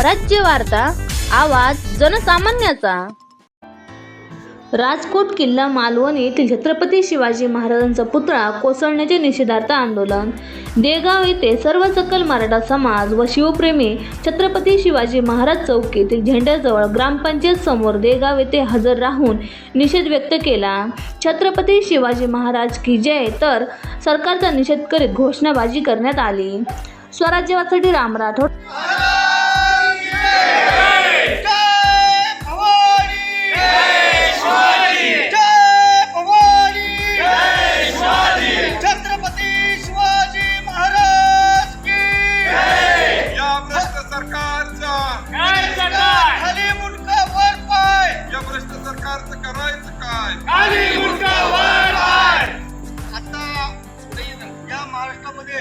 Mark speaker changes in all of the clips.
Speaker 1: स्वराज्य वार्ता आवाज जनसामान्याचा. राजकोट किल्ला मालवण येथील छत्रपती शिवाजी महाराजांचा पुतळा कोसळण्याचे निषेधार्थ आंदोलन. देगाव येथे सर्व सकल मराठा समाज व शिवप्रेमी छत्रपती शिवाजी महाराज चौक येथील झेंड्याजवळ ग्रामपंचायत समोर देगाव येथे हजर राहून निषेध व्यक्त केला. छत्रपती शिवाजी महाराज की जय तर सरकारचा निषेध करीत घोषणाबाजी करण्यात आली. स्वराज्यवासाठी राम राठोड
Speaker 2: सरकारचं करायचं काय?
Speaker 3: आता या महाराष्ट्रामध्ये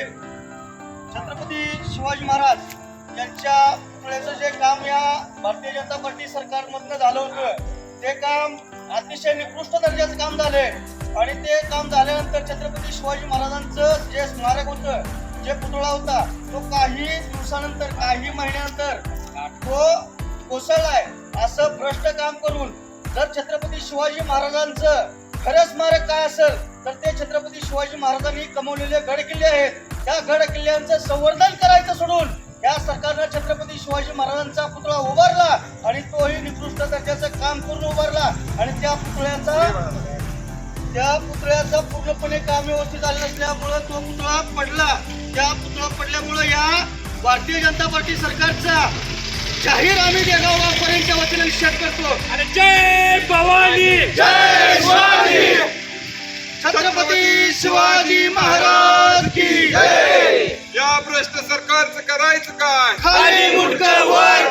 Speaker 3: छत्रपती शिवाजी महाराज यांच्या पुतळ्याचं जे काम या भारतीय जनता पार्टी सरकारमधनं झालं होतं ते काम अतिशय निकृष्ट दर्जाचं काम झालंय. आणि ते काम झाल्यानंतर छत्रपती शिवाजी महाराजांचं जे स्मारक होतं जे पुतळा होता तो काही दिवसानंतर काही महिन्यानंतर तो कोसळलाय असं भ्रष्ट काम करून जर छत्रपती शिवाजी महाराजांचं खरं स्मारक काय असेल तर ते छत्रपती शिवाजी महाराजांनी कमवलेले गड किल्ले आहेत. त्या गड किल्ल्यांचं संवर्धन करायचं सोडून या सरकारनं छत्रपती शिवाजी महाराजांचा पुतळा उभारला आणि तोही निकृष्ट दर्जाचं काम करून उभारला. आणि त्या पुतळ्याचा त्या पुतळ्याचा पूर्णपणे काम व्यवस्थित झालं नसल्यामुळं तो पुतळा पडला. त्या पुतळा पडल्यामुळं या भारतीय जनता पार्टी सरकारचा जाहीर आम्ही देगाव गावकऱ्यांच्या वतीने निषेध करतो.
Speaker 4: आणि जय भवानी!
Speaker 3: जय शिवाजी छत्रपती शिवाजी महाराज की जय.
Speaker 2: या भ्रष्ट सरकारचं करायचं काय?
Speaker 3: खाली मुंडकं वर